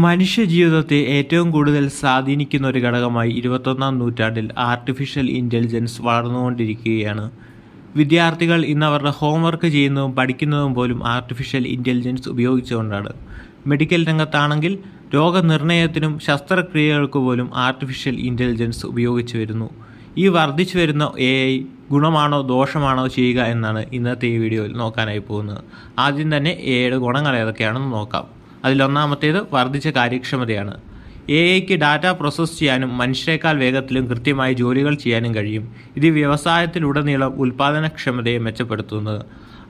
മനുഷ്യജീവിതത്തെ ഏറ്റവും കൂടുതൽ സ്വാധീനിക്കുന്ന ഒരു ഘടകമായി ഇരുപത്തൊന്നാം നൂറ്റാണ്ടിൽ ആർട്ടിഫിഷ്യൽ ഇന്റലിജൻസ് വളർന്നുകൊണ്ടിരിക്കുകയാണ്. വിദ്യാർത്ഥികൾ ഇന്ന് അവരുടെ ഹോംവർക്ക് ചെയ്യുന്നതും പഠിക്കുന്നതും പോലും ആർട്ടിഫിഷ്യൽ ഇന്റലിജൻസ് ഉപയോഗിച്ചുകൊണ്ടാണ്. മെഡിക്കൽ രംഗത്താണെങ്കിൽ രോഗനിർണയത്തിനും ശസ്ത്രക്രിയകൾക്ക് പോലും ആർട്ടിഫിഷ്യൽ ഇന്റലിജൻസ് ഉപയോഗിച്ചു വരുന്നു. ഈ വർദ്ധിച്ചു വരുന്ന എ ഐ ഗുണമാണോ ദോഷമാണോ ചെയ്യുക എന്നാണ് ഇന്നത്തെ ഈ വീഡിയോയിൽ നോക്കാനായി പോകുന്നത്. ആദ്യം തന്നെ എ ഐയുടെ ഗുണങ്ങൾ ഏതൊക്കെയാണെന്ന് നോക്കാം. അതിലൊന്നാമത്തേത് വർദ്ധിച്ച കാര്യക്ഷമതയാണ്. എ ഐക്ക് ഡാറ്റ പ്രോസസ്സ് ചെയ്യാനും മനുഷ്യരെക്കാൾ വേഗത്തിലും കൃത്യമായി ജോലികൾ ചെയ്യാനും കഴിയും. ഇത് വ്യവസായത്തിലുടനീളം ഉൽപ്പാദനക്ഷമതയെ മെച്ചപ്പെടുത്തുന്നത്.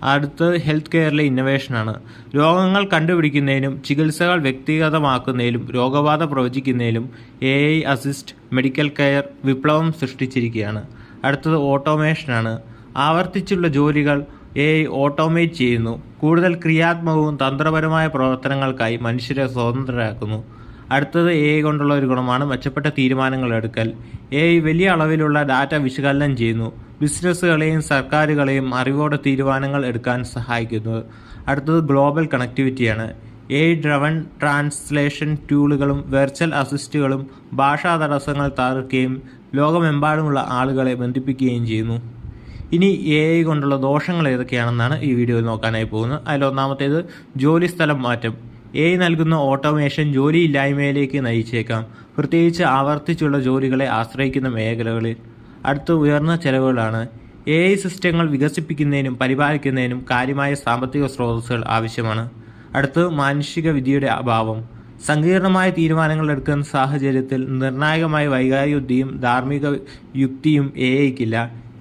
അടുത്ത് ഹെൽത്ത് കെയറിലെ ഇന്നൊവേഷനാണ് രോഗങ്ങൾ കണ്ടുപിടിക്കുന്നതിനും ചികിത്സകൾ വ്യക്തിഗതമാക്കുന്നതിലും രോഗബാധ പ്രവചിക്കുന്നതിലും A I assist medical care വിപ്ലവം സൃഷ്ടിച്ചിരിക്കുകയാണ്. അടുത്തത് ഓട്ടോമേഷനാണ് ആവർത്തിച്ചുള്ള ജോലികൾ എ ഐ ഓട്ടോമേറ്റ് ചെയ്യുന്നു. കൂടുതൽ ക്രിയാത്മകവും തന്ത്രപരമായ പ്രവർത്തനങ്ങൾക്കായി മനുഷ്യരെ സ്വതന്ത്രരാക്കുന്നു. അടുത്തത് എ ഐ കൊണ്ടുള്ള ഒരു ഗുണമാണ് മെച്ചപ്പെട്ട തീരുമാനങ്ങൾ എടുക്കൽ. എ ഐ വലിയ അളവിലുള്ള ഡാറ്റ വിശകലനം ചെയ്യുന്നു. ബിസിനസ്സുകളെയും സർക്കാരുകളെയും അറിവോടെ തീരുമാനങ്ങൾ എടുക്കാൻ സഹായിക്കുന്നു. അടുത്തത് ഗ്ലോബൽ കണക്ടിവിറ്റിയാണ് എ ഡ്രവൺ ട്രാൻസ്ലേഷൻ ടൂളുകളും വെർച്വൽ അസിസ്റ്റുകളും ഭാഷാ തടസ്സങ്ങൾ തകർക്കുകയും ലോകമെമ്പാടുമുള്ള ആളുകളെ ബന്ധിപ്പിക്കുകയും ചെയ്യുന്നു. ഇനി എ ഐ കൊണ്ടുള്ള ദോഷങ്ങൾ ഏതൊക്കെയാണെന്നാണ് ഈ വീഡിയോയിൽ നോക്കാനായി പോകുന്നത്. അതിലൊന്നാമത്തേത് ജോലി സ്ഥലം മാറ്റം. എ നൽകുന്ന ഓട്ടോമേഷൻ ജോലി ജോലിയില്ലായ്മയിലേക്ക് നയിച്ചേക്കാം. പ്രത്യേകിച്ച് ആവർത്തിച്ചുള്ള ജോലികളെ ആശ്രയിക്കുന്ന മേഖലകളിൽ. അടുത്ത ഉയർന്ന ചെലവുകളാണ് എ ഐ സിസ്റ്റങ്ങൾ വികസിപ്പിക്കുന്നതിനും പരിപാലിക്കുന്നതിനും കാര്യമായ സാമ്പത്തിക സ്രോതസ്സുകൾ ആവശ്യമാണ്. അടുത്ത് മാനുഷിക വിധിയുടെ അഭാവം. സങ്കീർണമായ തീരുമാനങ്ങൾ എടുക്കുന്ന സാഹചര്യത്തിൽ നിർണായകമായ വൈകാരിക ബുദ്ധിയും ധാർമ്മിക യുക്തിയും എ ഐക്കില്ല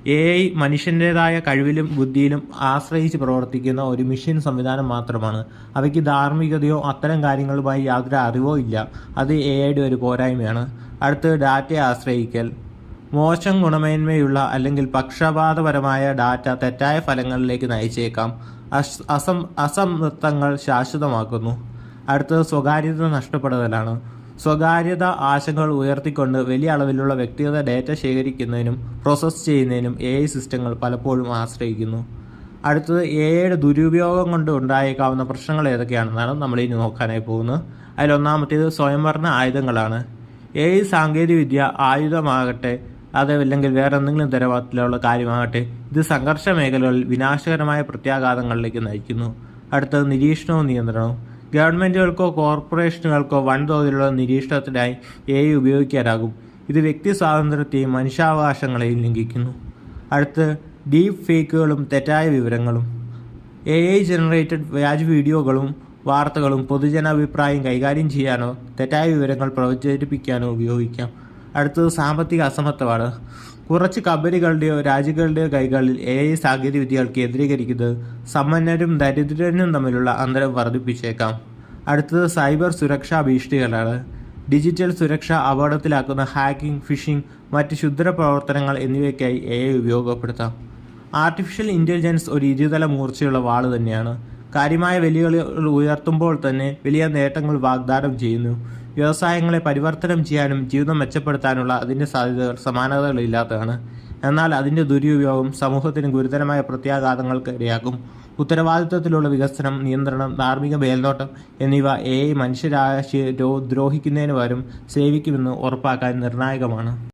എ ഐ മനുഷ്യന്റെതായ കഴിവിലും ബുദ്ധിയിലും ആശ്രയിച്ച് പ്രവർത്തിക്കുന്ന ഒരു മിഷൻ സംവിധാനം മാത്രമാണ്. അവയ്ക്ക് ധാർമ്മികതയോ അത്തരം കാര്യങ്ങളുമായി യാതൊരു അറിവോ ഇല്ല. അത് എ ഐയുടെ ഒരു പോരായ്മയാണ്. അടുത്ത് ഡാറ്റയെ ആശ്രയിക്കൽ. മോശം ഗുണമേന്മയുള്ള അല്ലെങ്കിൽ പക്ഷപാതപരമായ ഡാറ്റ തെറ്റായ ഫലങ്ങളിലേക്ക് നയിച്ചേക്കാം. അസ് അസം അസംതൃത്വങ്ങൾ ശാശ്വതമാക്കുന്നു. അടുത്തത് സ്വകാര്യത നഷ്ടപ്പെടുതലാണ് സ്വകാര്യത ആശങ്കകൾ ഉയർത്തിക്കൊണ്ട് വലിയ അളവിലുള്ള വ്യക്തിഗത ഡാറ്റ ശേഖരിക്കുന്നതിനും പ്രോസസ്സ് ചെയ്യുന്നതിനും എ ഐ സിസ്റ്റങ്ങൾ പലപ്പോഴും ആശ്രയിക്കുന്നു. അടുത്തത് എ ഐയുടെ ദുരുപയോഗം കൊണ്ട് ഉണ്ടായേക്കാവുന്ന പ്രശ്നങ്ങൾ ഏതൊക്കെയാണെന്നാണ് നമ്മൾ ഇനി നോക്കാനായി പോകുന്നത്. അതിലൊന്നാമത്തേത് സ്വയംഭരണ ആയുധങ്ങളാണ്. എ ഐ സാങ്കേതികവിദ്യ ആയുധമാകട്ടെ അതല്ലെങ്കിൽ വേറെ എന്തെങ്കിലും തരത്തിലുള്ള കാര്യമാകട്ടെ ഇത് സംഘർഷ മേഖലകളിൽ വിനാശകരമായ പ്രത്യാഘാതങ്ങളിലേക്ക് നയിക്കുന്നു. അടുത്തത് നിരീക്ഷണവും നിയന്ത്രണവും. ഗവൺമെന്റുകൾക്കോ കോർപ്പറേഷനുകൾക്കോ വൻതോതിലുള്ള നിരീക്ഷണത്തിനായി എ ഐ ഉപയോഗിക്കാനാകും. ഇത് വ്യക്തി സ്വാതന്ത്ര്യത്തെയും മനുഷ്യാവകാശങ്ങളെയും ലംഘിക്കുന്നു. അടുത്ത് ഡീപ്പ് ഫേക്കുകളും തെറ്റായ വിവരങ്ങളും എ ഐ ജനറേറ്റഡ് വ്യാജ വീഡിയോകളും വാർത്തകളും പൊതുജനാഭിപ്രായം കൈകാര്യം ചെയ്യാനോ തെറ്റായ വിവരങ്ങൾ പ്രചരിപ്പിക്കാനോ ഉപയോഗിക്കാം. അടുത്തത് സാമ്പത്തിക അസമത്വമാണ്. കുറച്ച് കമ്പനികളുടെയോ രാജ്യങ്ങളുടെയോ കൈകളിൽ എ ഐ സാങ്കേതികവിദ്യകൾ കേന്ദ്രീകരിക്കുന്നത് സമ്പന്നരും ദരിദ്രരും തമ്മിലുള്ള അന്തരം വർദ്ധിപ്പിച്ചേക്കാം. അടുത്തത് സൈബർ സുരക്ഷാ ഭീഷണികളാണ്. ഡിജിറ്റൽ സുരക്ഷ അപകടത്തിലാക്കുന്ന ഹാക്കിംഗ് ഫിഷിംഗ് മറ്റ് ശുദ്ധ പ്രവർത്തനങ്ങൾ എന്നിവയ്ക്കായി എ ഐ ഉപയോഗപ്പെടുത്താം. ആർട്ടിഫിഷ്യൽ ഇന്റലിജൻസ് ഒരു ഇരുതല മൂർച്ചയുള്ള വാൾ തന്നെയാണ്. കാര്യമായ വെല്ലുവിളികൾ ഉയർത്തുമ്പോൾ തന്നെ വലിയ നേട്ടങ്ങൾ വാഗ്ദാനം ചെയ്യുന്നു. വ്യവസായങ്ങളെ പരിവർത്തനം ചെയ്യാനും ജീവിതം മെച്ചപ്പെടുത്താനുള്ള അതിന്റെ സാധ്യതകൾ സമാനതകളില്ലാത്തതാണ്. എന്നാൽ അതിന്റെ ദുരുപയോഗം സമൂഹത്തിന് ഗുരുതരമായ പ്രത്യാഘാതങ്ങൾക്ക് ഇടയാക്കും ഉത്തരവാദിത്വത്തിലുള്ള വികസനം നിയന്ത്രണം ധാർമ്മിക മേൽനോട്ടം എന്നിവ എ മനുഷ്യരാശിയെ ദ്രോഹിക്കുന്നതിന് പകരം സേവിക്കുമെന്ന് ഉറപ്പാക്കാൻ നിർണായകമാണ്.